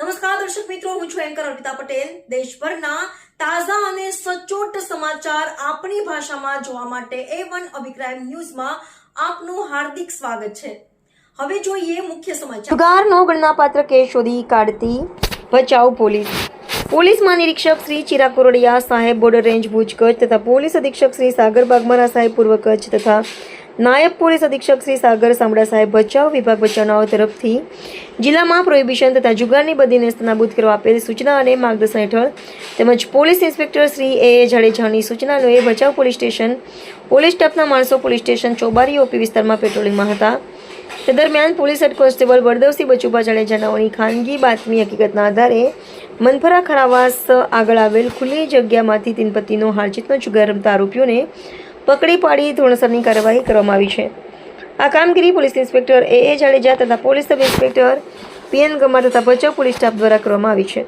નમસ્કાર, દર્શક મિત્રો, હું છું એન્કર અર્પિતા પટેલ. દેશભરના તાજા અને સચોટ સમાચાર આપણી ભાષામાં જોવા માટે એ વન અભિપ્રાય ન્યૂઝમાં આપનું હાર્દિક સ્વાગત છે. હવે જોઈએ મુખ્ય સમાચાર. જુગારનો ગણનાપાત્ર કેસ શોધી કાઢતી ભચાઉ પોલીસ. પોલીસ મહાનિરીક્ષક શ્રી ચિરાગ કોરડિયા સાહેબ બોર્ડર રેન્જ ભુજ કચ્છ તથા પોલીસ અધિક્ષક શ્રી સાગર બાગમારા સાહેબ પૂર્વ કચ્છ તથા નાયબ પોલીસ અધિક્ષક શ્રી સાગર સામડા સાહેબ ભચાઉ વિભાગ ભચાઉનાઓ તરફથી જિલ્લામાં પ્રોહિબિશન તથા જુગારની બદીને નાબૂદ કરવા આપેલ સૂચના અને માર્ગદર્શન હેઠળ તેમજ પોલીસ ઇન્સ્પેક્ટર શ્રી એ જાડેજાની સૂચના અન્વયે ભચાઉ પોલીસ સ્ટેશન, પોલીસ સ્ટાફના માણસો પોલીસ સ્ટેશન, ચોબારી ઓપી વિસ્તારમાં પેટ્રોલિંગમાં હતા. તે દરમિયાન police head constable Baldevsinh Bachubha જાડેજાનાઓની ખાનગી બાતમી હકીકતના આધારે મનફરા ખરાવાસ આગળ આવેલ ખુલ્લી જગ્યામાંથી તીનપત્તીનો હારજીતનો જુગાર રમતા આરોપીઓને પકડી પાડી ધોરણસરની કાર્યવાહી કરવામાં આવી છે. આ કામગીરી police inspector A A Jadeja તથા police sub inspector P N Gama તથા ભચાઉ પોલીસ સ્ટાફ દ્વારા કરવામાં આવી છે.